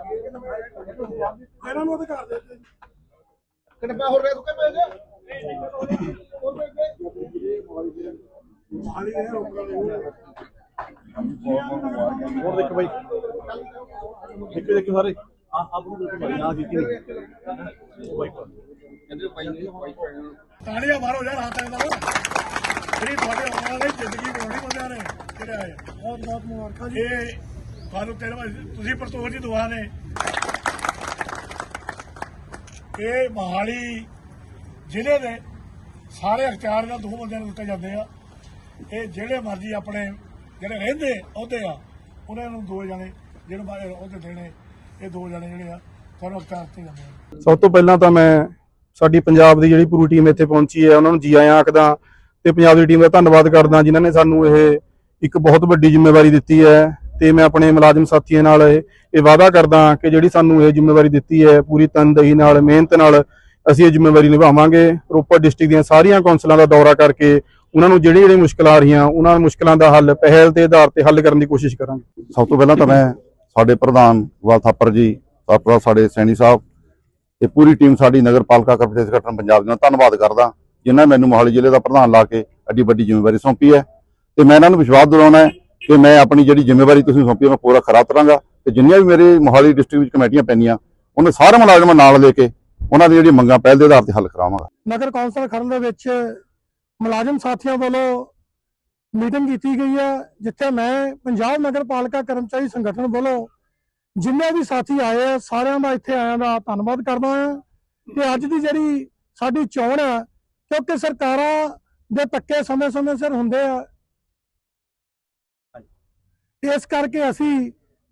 ਇਹਨਾਂ ਨੂੰ ਅਧਿਕਾਰ ਦੇ ਦਿੱਤੇ ਕਿੰਨੇ ਹੋਰ ਰਹਿ ਸੁੱਕੇ ਪਏ ਜੇ ਹੋਰ ਪਏ ਹਾਲੀ ਇਹ ਰੋਕਣ ਵਾਲੇ ਹੋਰ ਦੇਖੋ ਬਾਈ। ਦੇਖੋ ਦੇਖੋ ਸਾਰੇ। ਆ ਆ ਬਰੂ ਦੇਖੋ ਬਾਈ। ਆ ਕੀਤੀ। ਤਾਲੀਆਂ ਮਾਰੋ ਯਾਰ ਹੱਥ ਇਹਦਾ ਜਿਹੜੀ ਤੁਹਾਡੇ ਆਉਣ ਵਾਲੀ ਜ਼ਿੰਦਗੀ ਬਣਾਉਣੀ ਬੰਦਿਆਂ ਨੇ ਜਿਹੜੇ ਆਏ ਬਹੁਤ ਬਹੁਤ ਮੁਬਾਰਕਾਂ ਜੀ। ਇਹ ਤੁਹਾਨੂੰ ਤੇਰਵਾਂ ਤੁਸੀਂ ਪਰਤੋਰ ਦੀ ਦੁਆ ਨੇ। ਇਹ ਮਹਾਲੀ ਜ਼ਿਲ੍ਹੇ ਦੇ ਸਾਰੇ ਅਖਤਿਆਰ ਨਾਲ ਦੋ ਬੰਦਿਆਂ ਨੂੰ ਦਿੱਤੇ ਜਾਂਦੇ ਆ। ਇਹ ਜਿਹੜੇ ਮਰਜ਼ੀ ਆਪਣੇ ਜਿਹੜੇ ਰਹਿੰਦੇ ਅਹੁਦੇ ਆ, ਉਹਨਾਂ ਨੂੰ ਦੋ ਜਣੇ, ਜਿਹੜੇ ਬਾ- ਅਹੁਦੇ ਦੇਣੇ। ਇਹ ਦੋ ਜਣੇ ਜਿਹੜੇ ਆ, ਤੁਹਾਨੂੰ ਅਖਤਿਆਰ ਦਿੱਤੇ ਜਾਂਦੇ ਆ। ਸਭ ਤੋਂ ਪਹਿਲਾਂ ਤਾਂ ਮੈਂ ਸਾਡੀ ਪੰਜਾਬ ਦੀ ਜਿਹੜੀ ਪੂਰੀ ਟੀਮ ਇੱਥੇ ਪਹੁੰਚੀ ਹੈ, ਉਹਨਾਂ ਨੂੰ ਜੀ ਆਇਆਂ ਆਖਦਾ ਤੇ ਪੰਜਾਬ ਦੀ ਟੀਮ ਦਾ ਧੰਨਵਾਦ ਕਰਦਾ, ਜਿਨ੍ਹਾਂ ਨੇ ਸਾਨੂੰ ਇਹ ਇੱਕ ਬਹੁਤ ਵੱਡੀ ਜ਼ਿੰਮੇਵਾਰੀ ਦਿੱਤੀ ਹੈ। ਤੇ ਮੈਂ ਆਪਣੇ ਮੁਲਾਜ਼ਮ ਸਾਥੀਆਂ ਨਾਲ ਇਹ ਵਾਅਦਾ ਕਰਦਾ ਕਿ ਜਿਹੜੀ ਸਾਨੂੰ ਇਹ ਜ਼ਿੰਮੇਵਾਰੀ ਦਿੱਤੀ ਹੈ, ਪੂਰੀ ਤਨਦੇਹੀ ਨਾਲ, ਮਿਹਨਤ ਨਾਲ ਅਸੀਂ ਇਹ ਜ਼ਿੰਮੇਵਾਰੀ ਨਿਭਾਵਾਂਗੇ। ਰੋਪੜ ਡਿਸਟ੍ਰਿਕਟ ਦੀਆਂ ਸਾਰੀਆਂ ਕੌਂਸਲਾਂ ਦਾ ਦੌਰਾ ਕਰਕੇ ਉਹਨਾਂ ਨੂੰ ਜਿਹੜੀ ਜਿਹੜੀ ਮੁਸ਼ਕਲਾਂ ਆ ਰਹੀਆਂ, ਉਹਨਾਂ ਮੁਸ਼ਕਲਾਂ ਦਾ ਹੱਲ, ਪਹਿਲ ਦੇ ਆਧਾਰ ਤੇ ਹੱਲ ਕਰਨ ਦੀ ਕੋਸ਼ਿਸ਼ ਕਰਾਂਗੇ। ਸਭ ਤੋਂ ਪਹਿਲਾਂ ਤਾਂ ਮੈਂ ਸਾਡੇ ਪ੍ਰਧਾਨ ਗੋਪਾਲ ਥਾਪਰ ਜੀ ਸਾਪਰਾ ਸਾਡੇ ਸੈਣੀ ਸਾਹਿਬ ਤੇ ਪੂਰੀ ਟੀਮ ਸਾਡੀ ਨਗਰ ਪਾਲਿਕਾ ਕਰਪਟੇਸ ਸੰਗਠਨ ਪੰਜਾਬ ਦਾ ਧੰਨਵਾਦ ਕਰਦਾ, ਜਿਨ੍ਹਾਂ ਮੈਨੂੰ ਮੋਹਾਲੀ ਜ਼ਿਲ੍ਹੇ ਦਾ ਪ੍ਰਧਾਨ ਲਾ ਕੇ ਐਡੀ ਵੱਡੀ ਜ਼ਿੰਮੇਵਾਰੀ ਸੌਂਪੀ ਹੈ। ਤੇ ਮੈਂ ਇਹਨਾਂ ਨੂੰ ਵਿਸ਼ਵਾਸ ਦਿਵਾਉਣਾ ਹੈ ਕਿ ਮੈਂ ਆਪਣੀ ਜਿਹੜੀ ਜ਼ਿੰਮੇਵਾਰੀ ਤੁਸੀਂ ਸੌਂਪੀ ਮੈਂ ਪੂਰਾ ਖਰਾ ਉਤਰਾਂਗਾ। ਤੇ ਜਿੰਨੀਆਂ ਵੀ ਮੇਰੇ ਮੋਹਾਲੀ ਡਿਸਟ੍ਰਿਕਟ ਵਿੱਚ ਕਮੇਟੀਆਂ ਪੈਣੀਆਂ ਉਹਨੇ ਸਾਰੇ ਮੁਲਾਜ਼ਮਾਂ ਨਾਲ ਲੈ ਕੇ ਉਹਨਾਂ ਦੀ ਜਿਹੜੀ ਮੰਗਾਂ ਪਹਿਲ ਦੇ ਆਧਾਰ ਤੇ ਹੱਲ ਕਰਾਵਾਂਗਾ। ਨਗਰ ਕੌਂਸਲ ਖਰੜ ਦੇ ਵਿੱਚ ਮੁਲਾਜ਼ਮ ਸਾਥੀਆਂ ਵੱਲੋਂ ਮੀਟਿੰਗ ਕੀਤੀ ਗਈ ਹੈ, ਜਿੱਥੇ ਮੈਂ ਪੰਜਾਬ ਨਗਰ ਪਾਲਿਕਾ ਕਰਮਚਾਰੀ ਸੰਗਠਨ ਵੱਲੋਂ ਜਿੰਨੇ ਵੀ ਸਾਥੀ ਆਏ ਆ, ਸਾਰਿਆਂ ਦਾ ਇੱਥੇ ਆਇਆਂ ਦਾ ਧੰਨਵਾਦ ਕਰਦਾ ਹਾਂ। ਤੇ ਅੱਜ ਦੀ ਜਿਹੜੀ ਸਾਡੀ ਚੋਣ ਹੈ, ਕਿਉਂਕਿ ਸਰਕਾਰਾਂ ਦੇ ਧੱਕੇ ਸਮੇਂ-ਸਮੇਂ ਸਿਰ ਹੁੰਦੇ ਆ ਇਸ ਕਰਕੇ ਅਸੀਂ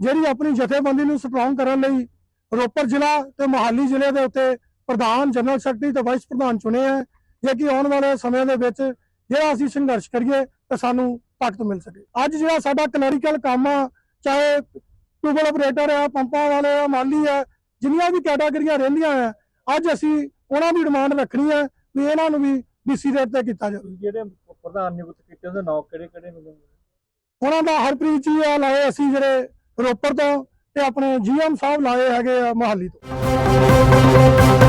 ਜਿਹੜੀ ਆਪਣੀ ਜਥੇਬੰਦੀ ਨੂੰ ਸਟਰੋਂਗ ਕਰਨ ਲਈ ਰੋਪੜ ਜ਼ਿਲ੍ਹਾ ਤੇ ਮੋਹਾਲੀ ਜ਼ਿਲ੍ਹੇ ਦੇ ਉੱਤੇ ਪ੍ਰਧਾਨ ਜਨਰਲ ਸੈਕਟਰੀ ਤੇ ਵਾਈਸ ਪ੍ਰਧਾਨ ਚੁਣੇ ਆ ਜੇ ਕਿ ਆਉਣ ਵਾਲੇ ਸਮੇਂ ਦੇ ਵਿੱਚ ਜਿਹੜਾ ਅਸੀਂ ਸੰਘਰਸ਼ ਕਰੀਏ ਤਾਂ ਸਾਨੂੰ ਤਾਕਤ ਮਿਲ ਸਕੇ। ਅੱਜ ਜਿਹੜਾ ਸਾਡਾ ਕਲੈਰੀਕਲ ਕੰਮ ਆ, ਚਾਹੇ ਟਿਊਬਲ ਆਪਰੇਟਰ ਆ, ਪੰਪਾਂ ਵਾਲੇ ਆ, ਮਾਲੀ ਆ, ਜਿੰਨੀਆਂ ਵੀ ਕੈਟਾਗਰੀਆਂ ਰਹਿੰਦੀਆਂ ਆ, ਅੱਜ ਅਸੀਂ ਉਹਨਾਂ ਦੀ ਡਿਮਾਂਡ ਰੱਖਣੀ ਹੈ ਵੀ ਇਹਨਾਂ ਨੂੰ ਵੀ ਡੀਸੀ ਰੇਟ ਤੇ ਕੀਤਾ ਜਾਵੇ। ਜਿਹੜੇ ਪ੍ਰਧਾਨ ਨਿਯੁਕਤ ਕੀਤੇ ਉਹਦੇ ਨਾਂ ਕਿਹੜੇ ਕਿਹੜੇ ਮਿਲਣਗੇ? ਉਹਨਾਂ ਦਾ ਹਰਪ੍ਰੀਤ ਜੀ ਆ ਲਾਏ ਅਸੀਂ ਜਿਹੜੇ ਰੋਪੜ ਤੋਂ ਤੇ ਆਪਣੇ ਜੀਐਮ ਸਾਹਿਬ ਲਾਏ ਹੈਗੇ ਆ ਮੋਹਾਲੀ ਤੋਂ।